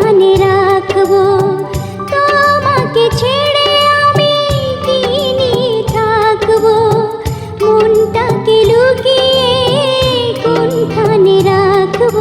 জানে রাখব। তোমাকে ছেড়ে আমি তিনি থাকব। মনটাকে লুকিয়ে কোনখানে রাখব?